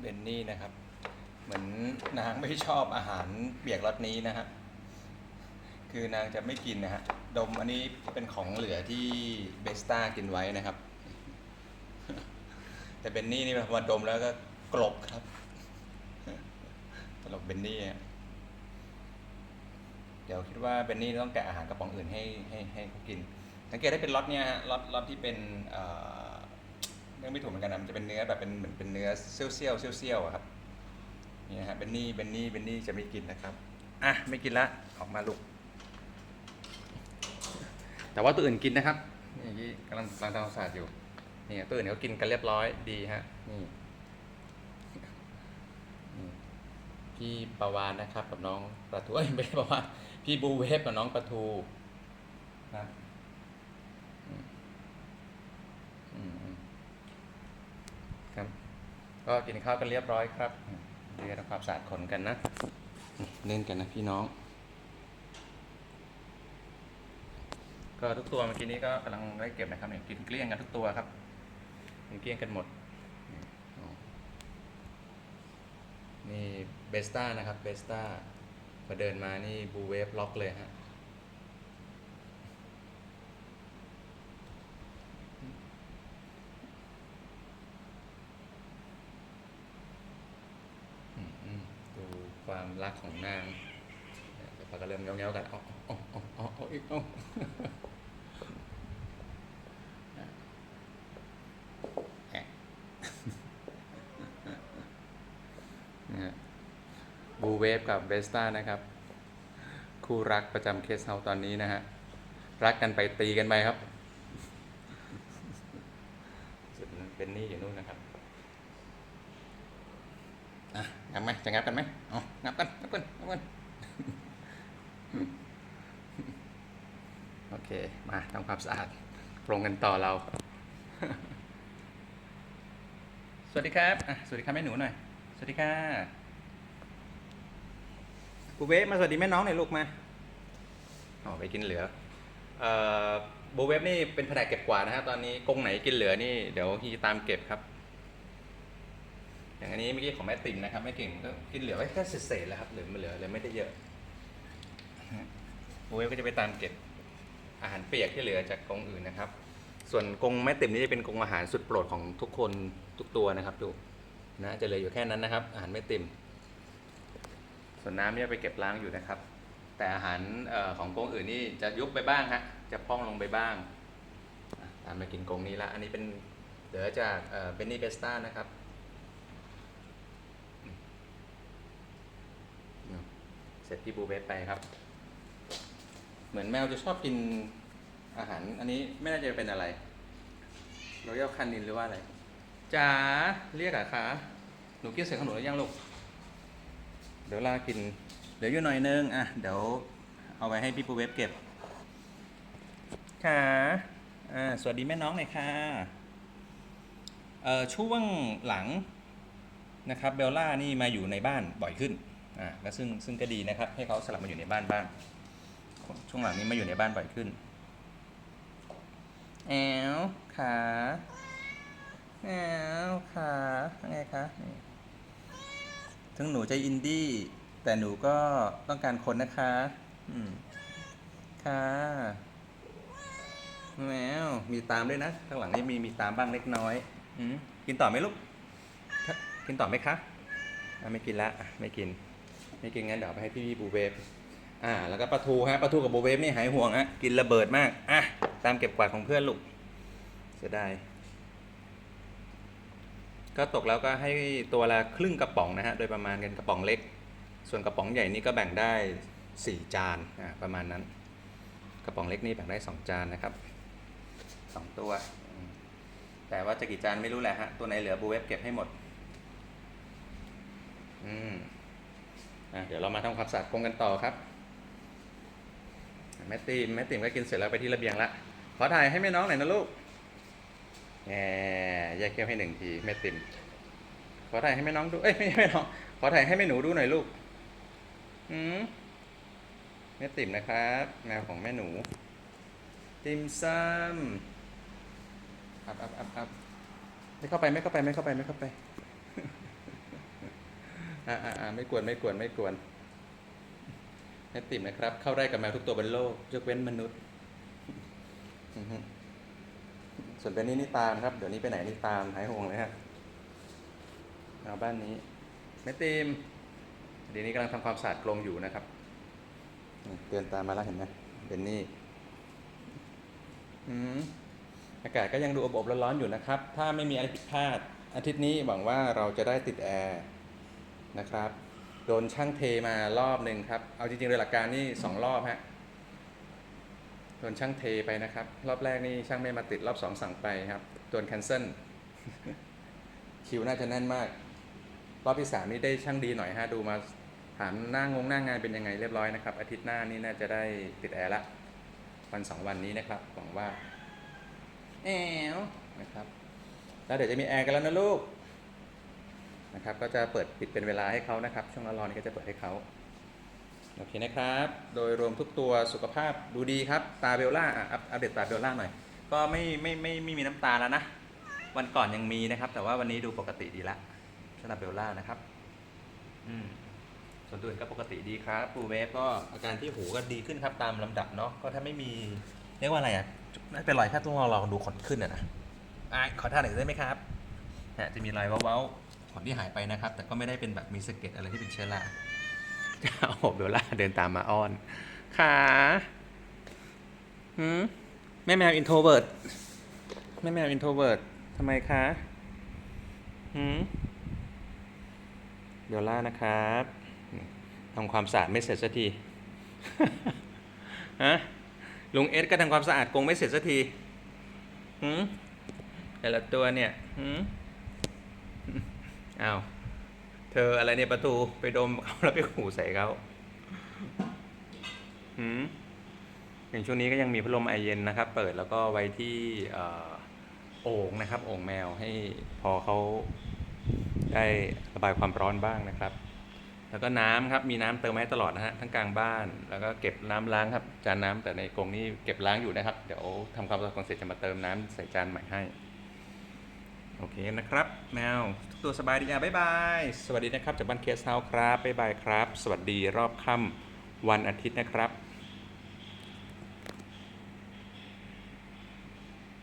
เบนนี่นะครับ เหมือนนางไม่ชอบอาหารเปียกรสนี้นะฮะคือนางจะไม่กินนะฮะดมอันนี้เป็นของเหลือที่เบสต้ากินไว้นะครับ แต่เบนนี่นี่พอมาดมแล้วก็กลบครับตลกเบนนี่เดี๋ยวคิดว่าเบนนี่ต้องแกะอาหารกระป๋องอื่นให้ให้ให้เขากินสังเกตได้เป็นล็อตเนี่ยฮะล็อตล็อตที่เป็นเอ่อ เรื่องไม่ถูกเหมือนกันนะมันจะเป็นเนื้อแบบเป็นเหมือนเป็นเนื้อเซี่ยวเซี่ยวเซี่ยวเซี่ยวอะครับนี่ฮะเบนนี่เบนนี่เบนนี่จะไม่กินนะครับอะไม่กินละออกมาลูกแต่ว่าตัวอื่นกินนะครับนี่ที่กำลังกำลังทำความสะอาดอยู่นี่ตัวอื่นเขากินกันเรียบร้อยดีฮะนี่นี่พี่ประวานนะครับกับน้องประทูเอ้ยไม่ใช่ประวานพี่บูเวฟกับน้องประทูนะอืมอืมอืม ครับ ก็กินข้าวกันเรียบร้อยครับเรียนความสะอาดขนกันนะ เล่นกันนะพี่น้อง ก็ทุกตัวเมื่อกี้นี้ก็กำลังได้เก็บนะครับเนี่ยกินเกลี้ยงกันทุกตัวครับกินเกลี้ยงกันหมด นี่อ๋อนี่เบสต้านะครับเบสต้าพอเดินมานี่บูเวฟล็อกเลยฮะอืมอืมดู ความรักของนางเนี่ยเดี๋ยวพอก็เริ่มเงี้ยวๆกันอาเอาเอาเอาเออีกอาแอบูเวฟกับเบสต้านะครับ คู่รักประจำเคสเฮาตอนนี้นะฮะ รักกันไปตีกันไปครับ เป็นนี่อยู่นู่นนะครับ อะงับไหมจะงับกันไหมเองับกันงับกันงับกันโอเค มาทำความสะอาดปรงกันต่อเรา สวัสดีครับ สวัสดีครับแม่หนูหน่อย สวัสดีค่ะกูเวฟมาสวัสดีแม่น้องหน่อยลูกมา อ๋อไปกินเหลือ เอ่อบูเวฟนี่เป็นแผนกเก็บกวาดนะฮะตอนนี้กงไหนกินเหลือนี่เดี๋ยวฮีตามเก็บครับ อย่างอันนี้เมื่อกี้ของแม่ติ่มนะครับแม่เก่งก็กินเหลือไว้แค่เศษๆแล้วครับเหลือไม่เหลือเลยไม่ได้เยอะบูเวฟก็จะไปตามเก็บอาหารเปียกที่เหลือจากกรงอื่นนะครับ ส่วนกรงแม่ติ่มนี่จะเป็นกรงอาหารสุดโปรดของทุกคนทุกตัวนะครับดูนะจะเหลืออยู่แค่นั้นนะครับ อาหารแม่ติ่มส่วนน้ำนี่ไปเก็บล้างอยู่นะครับ แต่อาหารออของกรงอื่นนี่จะยุบไปบ้างฮะจะพองลงไปบ้างตามมากินกรงนี้ละอันนี้เป็นเหลือจากเบนนี่เบสต้านะครับ เสร็จที่บูเบสไปครับ เหมือนแมวจะชอบกินอาหาร อันนี้ไม่น่าจะเป็นอะไรรอยัลคันนินหรือว่าอะไรจ๋าเรียกอะคะหนูกินเสร็จขนมหรือยังลูกเดี๋ยวลากิน เดี๋ยวยู่หน่อยนึงอะเดี๋ยวเอาไว้ให้พี่ปูเวฟเก็บค่ะอ่าสวัสดีแม่น้องหน่อยค่ะเอ่อช่วงหลังนะครับเบลล่านี่มาอยู่ในบ้านบ่อยขึ้น อ่าก็ซึ่งซึ่งก็ดีนะครับ ให้เขาสลับมาอยู่ในบ้านบ้าง ช่วงหลังนี้มาอยู่ในบ้านบ่อยขึ้น แอลขาแอลขาไงคะถึงหนูจะอินดี้ แต่หนูก็ต้องการคนนะคะ อืม ค่ะแมวมีตามด้วยนะ ข้างหลังนี่มีมีตามบ้างเล็กน้อยอืกินต่อไหมลูก กินต่อไหมคะ ไม่กินละ ไม่กิน ไม่กินงั้นเดี๋ยวเอาไปให้พี่บูเวฟอ่าแล้วก็ปลาทูฮะปลาทูกับบูเวฟนี่หายห่วงฮะกินระเบิดมากอะตามเก็บกวาดของเพื่อนลูกเสียดายก็ตกแล้วก็ให้ตัวละครึ่งกระป๋องนะฮะโดยประมาณกันกระป๋องเล็ก ส่วนกระป๋องใหญ่นี่ก็แบ่งได้สี่จานอ่าประมาณนั้น กระป๋องเล็กนี่แบ่งได้สองจานนะครับสองตัว แต่ว่าจะกี่จานไม่รู้แหละฮะตัวไหนเหลือบูเวฟเก็บให้หมด อืม อะเดี๋ยวเรามาทำความสะอาดกรงกันต่อครับแม่ติมแม่ติมก็กินเสร็จแล้วไปที่ระเบียงละขอถ่ายให้แม่น้องหน่อยนะลูกแหมแยกแก้วให้หนึ่งทีแม่ติมขอถ่ายให้แม่น้องดูเอ้ยไม่ใช่แม่น้องขอถ่ายให้แม่หนูดูหน่อยลูกอืมแม่ติมนะครับแมวของแม่หนู ติมซ้ำอับอับอับอับไม่เข้าไปไม่เข้าไปไม่เข้าไปไม่เข้าไป อ่าอ่าอ่าไม่กวนไม่กวนไม่กวนแม่ติ๋มนะครับ เข้าได้กับแมวทุกตัวบนโลกยกเว้นมนุษย์อือฮึส่วนเป็นนี่นี่ตามครับ เดี๋ยวนี้ไปไหนนี่ตามหายห่วงเลยฮะเอาบ้านนี้แม่ติ๋มเดี๋ยวนี้กำลังทำความสะอาดกรงอยู่นะครับนี่เตือนตามมาแล้วเห็นไหมเบนนี่อืมอากาศก็ยังดูอบๆร้อนๆอยู่นะครับ ถ้าไม่มีอะไรผิดพลาด อาทิตย์นี้หวังว่าเราจะได้ติดแอร์ นะครับ โดนช่างเทมารอบหนึ่งครับ เอาจริงๆโดยหลักการนี่สองรอบฮะ โดนช่างเทไปนะครับ รอบแรกนี่ช่างไม่มาติดรอบสองสั่งไปครับ โดนแคนเซิลคิวน่าจะแน่นมาก รอบที่สามนี่ได้ช่างดีหน่อยฮะ ดูมาถามหน้างงหน้างานเป็นยังไงเรียบร้อยนะครับ อาทิตย์หน้านี่น่าจะได้ติดแอร์ละ วันสองวันนี้นะครับ หวังว่า แอวนะครับ แล้วเดี๋ยวจะมีแอร์กันแล้วนะลูก นะครับ ก็จะเปิดปิดเป็นเวลาให้เขานะครับ ช่วงรอนๆนี่ก็จะเปิดให้เขาโอเคนะครับ โดยรวมทุกตัวสุขภาพดูดีครับ ตาเบลล่าอะอัปเดตตาเบลล่าหน่อย ก็ไม่ไม่ไม่ไม่มีน้ำตาแล้วนะ วันก่อนยังมีนะครับ แต่ว่าวันนี้ดูปกติดีละสำหรับเบลล่านะครับ อืมส่วนตัวอื่นก็ปกติดีครับปูเวฟก็อาการที่หูก็ดีขึ้นครับตามลำดับเนาะ ก็ถ้าไม่มีเรียกว่าอะไรอะ ไม่เป็นไรแค่ต้องรอลองดูขนขึ้นอะนะอะขอท่าหน่อยได้ไหมครับจะมีรอยเว้าๆ ขนที่หายไปนะครับ แต่ก็ไม่ได้เป็นแบบมีสะเก็ดอะไรที่เป็นเชื้อราโอ้โหเบลล่าเดินตามมาอ้อนขาหืมแม่แมวอินโทรเวิร์ดแม่แมวอินโทรเวิร์ดทำไมคะหืมเบลล่านะครับทำความสะอาดไม่เสร็จสักทีฮะลุงเอสก็ทำความสะอาดกรงไม่เสร็จสักทีหืมแต่ละตัวเนี่ยหืม อ้าวเธออะไรเนี่ยประตูไปดมเขาแล้วไปขู่ใส่เขาหืมอย่างช่วงนี้ก็ยังมีพัดลมไอเย็นนะครับ เปิดแล้วก็ไว้ที่เอ่อโอ่งนะครับโอ่งแมวให้พอเขาได้ระบายความร้อนบ้างนะครับ แล้วก็น้ำครับมีน้ำเติมให้ตลอดนะฮะทั้งกลางบ้าน แล้วก็เก็บน้ำล้างครับจานน้ำแต่ในกรงนี่เก็บล้างอยู่นะครับ เดี๋ยวทำความสะอาดเสร็จจะมาเติมน้ำใส่จานใหม่ให้ โอเคนะครับแมวทุกตัวสบายดีอะบ๊ายบาย สวัสดีนะครับจากบ้านเคสเฮาครับบ๊ายบายครับ สวัสดีรอบค่ำวันอาทิตย์นะครับ